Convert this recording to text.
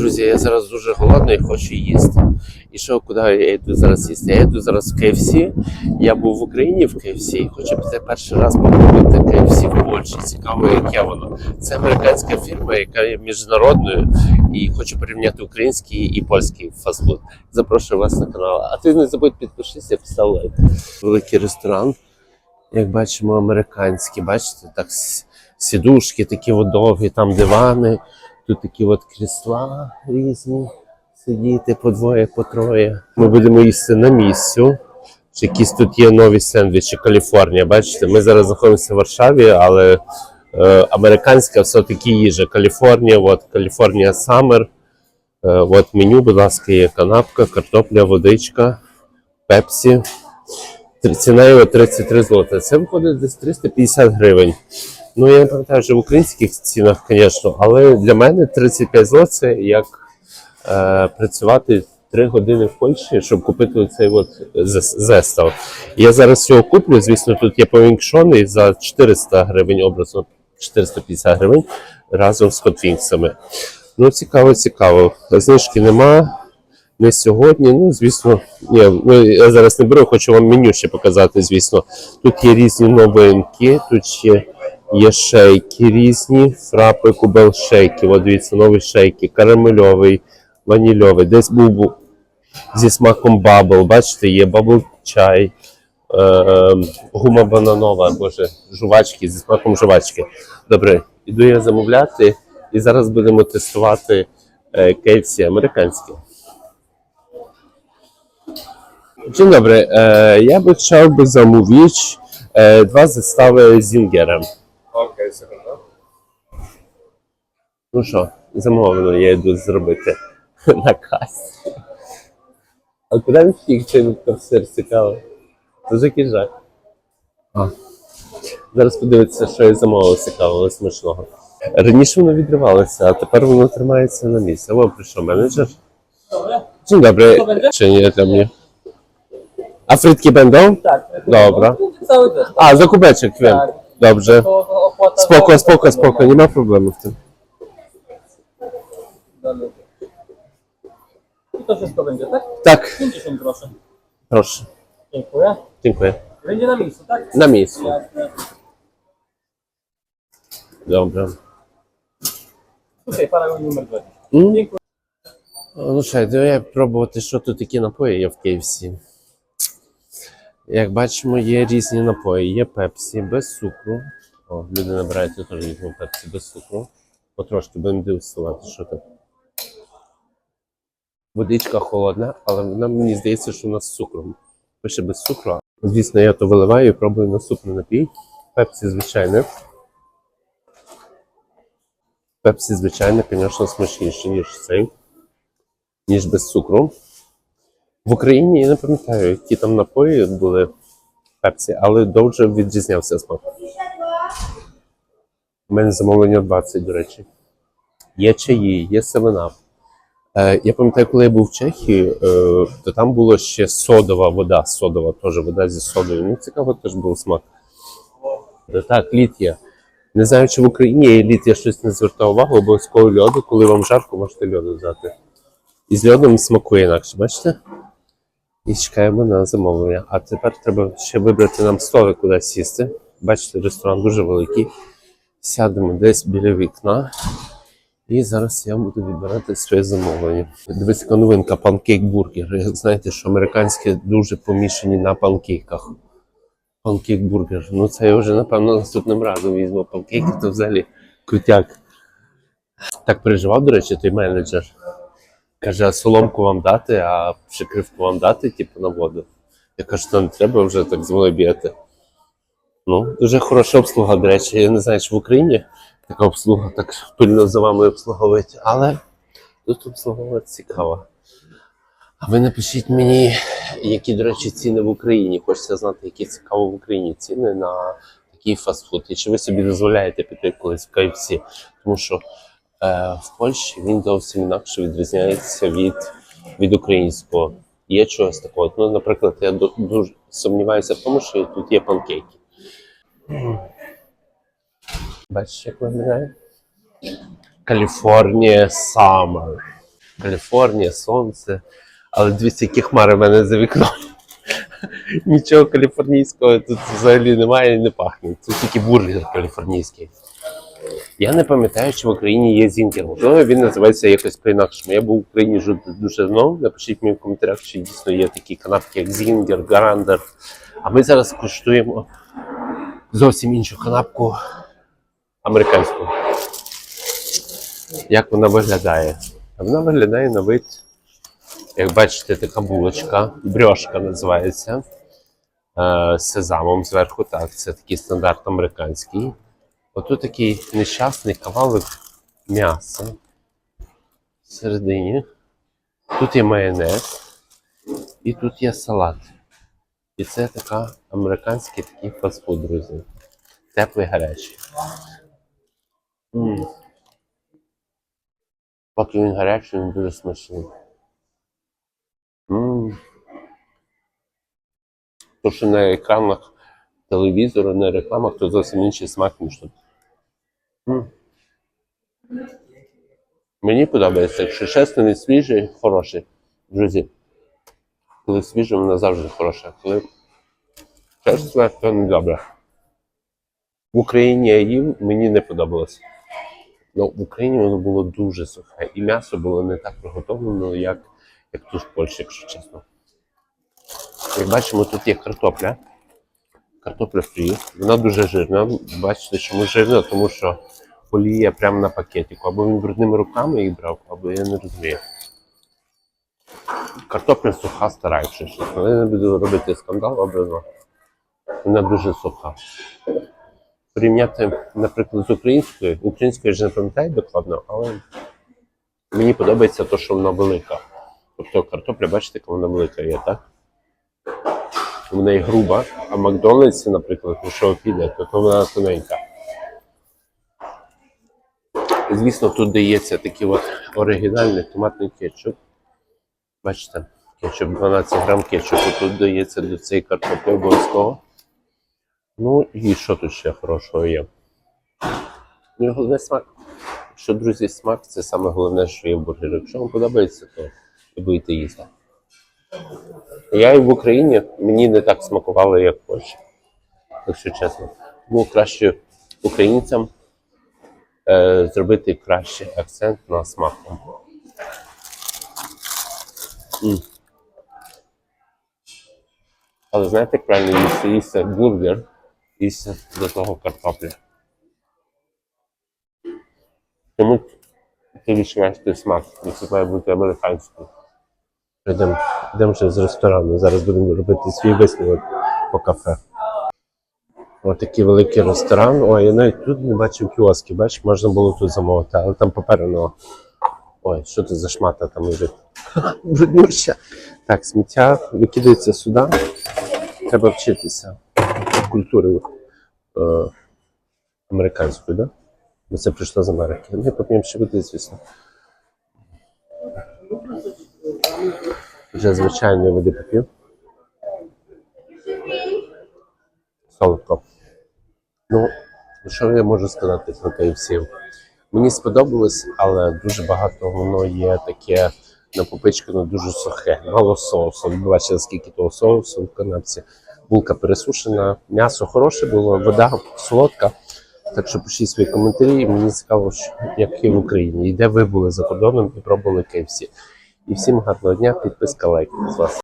Друзі, я зараз дуже голодний, хочу їсти. І що, куди я йду зараз їсти? Я йду зараз в KFC. Я був в Україні в KFC і хочу піти перший раз попробувати KFC в Польщі. Цікаво, яке воно. Це американська фірма, яка є міжнародною, і хочу порівняти український і польський фастфуд. Запрошую вас на канал. А ти не забудь підпишись, постав лайк. Великий ресторан. Як бачимо, американський, бачите, так сідушки такі от довгі, там дивани. Тут такі от крісла різні. Сидіти по двоє, по троє. Ми будемо їсти на місцю. Чи якісь тут є нові сендвічі Каліфорнія. Бачите, ми зараз знаходимося в Варшаві, але е, американська все-таки їжа. Каліфорнія, от Каліфорнія Саммер. Е, от меню, будь ласка, є канапка, картопля, водичка, пепсі. Ціна його 33 злоти. Це виходить десь 350 гривень. Ну, я не пам'ятаю вже в українських цінах, звісно, але для мене 35 злот це як е, працювати 3 години в Польщі, щоб купити цей от зестав. Я зараз його куплю. Звісно, тут є повінкшоний за 400 гривень, образно 450 гривень разом з хотвінксами. Ну, цікаво, цікаво. Знижки нема. Не сьогодні. Ну, звісно, ні, ну, я зараз не беру, хочу вам меню ще показати, звісно. Тут є різні новинки, тут ще є шейки різні, фрапи, кубел шейки. От дивіться, нові шейки, карамельовий, ванільовий. Десь був бу- зі смаком бабл. Бачите, є бабл чай, е, гума бананова, боже, жувачки зі смаком жувачки. Добре, іду я замовляти, і зараз будемо тестувати е, KFC американське. Dzień dobry. E, ja bym chciałby zamówić e, dwa zestawy z Jungerem. Окей, секунду. Ну що, замовлено, я йду зробити на касі. А куди він втік, чи він касир цікаво? Який жах. А. Зараз подивитися, що я замовив цікавого, смачного. Раніше воно відривалося, а тепер воно тримається на місці. О, прийшов менеджер. Dzień dobry. Czy nie dla mnie? A frytki będą? Tak. Dobra. Cały też. A, za kubeczek, wiem. Tak. Dobrze. To opłata Spoko, za- spoko, spoko, nie ma problemu w tym. Dalej. I to wszystko będzie, tak? Tak, 50 groszy. proszę. Dziękuję. Dziękuję. Będzie na miejscu, tak? Na miejscu. Jasne. Dobra. Tutaj paragon numer 20. М? Dziękuję. Ну що, йду я пробувати, що тут такі напої є в KFC. Як бачимо, є різні напої. Є пепсі без цукру. О, люди набирають, я теж візьму пепсі без цукру. Потрошки будемо дегустувати, що там. Водичка холодна, але вона мені здається, що вона з цукром. Пише без цукру. Звісно, я то виливаю і пробую наступний напій. Пепсі звичайне. Пепсі, звичайно, звісно, смачніше, ніж цей, ніж без цукру. В Україні я не пам'ятаю, які там напої були пепсі, але дуже відрізнявся смак. У мене замовлення 20, до речі. Є чаї, є семена. Е, я пам'ятаю, коли я був в Чехії, е, то там було ще содова вода, содова теж вода зі содою. Ну, цікаво теж був смак. Е, Так, лід є. Не знаю, чи в Україні є лід, я щось не звертав увагу, обов'язково льоду, коли вам жарко, можете льоду взяти. І з льодом смакує інакше, бачите? І чекаємо на замовлення. А тепер треба ще вибрати нам столик, куди сісти. Бачите, ресторан дуже великий. Сядемо десь біля вікна. І зараз я буду відбирати своє замовлення. Дивіться, яка новинка панкейк-бургер. Як знаєте, що американські дуже помішані на панкейках. Панкейк-бургер. Ну це я вже, напевно, наступним разом візьму панкейки, то взагалі крутяк. Так переживав, до речі, той менеджер. Каже, а соломку вам дати, а прикривку вам дати, типу, на воду. Я кажу, що не треба вже так з мною. Ну, дуже хороша обслуга, до речі. Я не знаю, чи в Україні така обслуга так пильно за вами обслуговують, але тут обслуговувати цікаво. А ви напишіть мені, які, до речі, ціни в Україні. Хочеться знати, які цікаво в Україні ціни на такий фастфуд. І чи ви собі дозволяєте піти колись в KFC? Тому що в Польщі він зовсім інакше відрізняється від, від українського. Є чогось такого. Ну, наприклад, я дуже сумніваюся в тому, що тут є панкейки. Бачиш, як виглядає? Каліфорнія Summer. Каліфорнія, сонце. Але дивіться, які хмари в мене за вікном. Нічого каліфорнійського тут взагалі немає і не пахне. Тут тільки бургер каліфорнійський. Я не пам'ятаю, чи в Україні є зінкер. Можливо, він називається якось по-інакшому. Я був в Україні дуже давно. Напишіть мені в коментарях, чи дійсно є такі канапки, як зінгер, гарандер. А ми зараз куштуємо зовсім іншу канапку американську. Як вона виглядає? Вона виглядає на вид, як бачите, така булочка, брьошка називається. Е, з сезамом зверху, так, це такий стандарт американський. Отут такий нещасний кавалик м'яса всередині. Тут є майонез, і тут є салат. І це така американський такий фастфуд, друзі. Теплий гарячий. М. Поки він гарячий, він дуже смачний. М. То, що на екранах телевізору, на рекламах, то зовсім інший смак, ніж тут. Мені подобається, якщо чесно, він свіжий, хороший. Друзі, коли свіже, воно завжди хороше. Коли чесно, то не добре. В Україні я їв, мені не подобалось. Ну, в Україні воно було дуже сухе. І м'ясо було не так приготовлено, як, як тут в Польщі, якщо чесно. Як бачимо, тут є картопля. Картопля фрі. Вона дуже жирна. Бачите, чому жирна? Тому що олія прямо на пакетику. Або він брудними руками їх брав, або я не розумію. Картопля суха стара, якщо я не буду робити скандал образно. Вона дуже суха. Порівняти, наприклад, з українською. Українською я ж не пам'ятаю докладно, але мені подобається те, що вона велика. Тобто картопля, бачите, яка вона велика є, так? Вона і груба, а в наприклад, якщо піде, то, то вона тоненька. Звісно, тут дається такий от оригінальний томатний кетчуп. Бачите, кетчуп 12 грам кетчупу тут дається до цієї картоплі обов'язково. Ну і що тут ще хорошого є? Ну головне смак. Якщо, друзі, смак це саме головне, що є в бургері. Якщо вам подобається, то будете їсти. Я і в Україні мені не так смакувало, як в Польщі, якщо чесно. Тому краще українцям е, зробити кращий акцент на смак. М. Але знаєте, правильно їсти? Їсти бургер, їсти до того картопля. Тому ти відчуваєш той смак, це має бути американський. Йдемо, йдемо вже з ресторану. Зараз будемо робити свій висновок по кафе. Ось такий великий ресторан. Ой, я навіть тут не бачив кіоски, бачиш, можна було тут замовити, але там попереду. Ой, що це за шмата там лежить? Бруднюща. Так, сміття викидається сюди. Треба вчитися культури е, американської, да? Бо це прийшло з Америки. Ми поп'ємо ще води, звісно. Вже звичайної води поп'ю. Солодко. Ну, що я можу сказати про KFC? Мені сподобалось, але дуже багато воно є таке напопичкано дуже сухе. Мало соусу. Ви бачили, скільки того соусу в канапці. Булка пересушена, м'ясо хороше було, вода солодка. Так що пишіть свої коментарі. Мені цікаво, як і в Україні. І де ви були за кордоном і пробували KFC. І всім гарного дня, підписка, лайк з вас.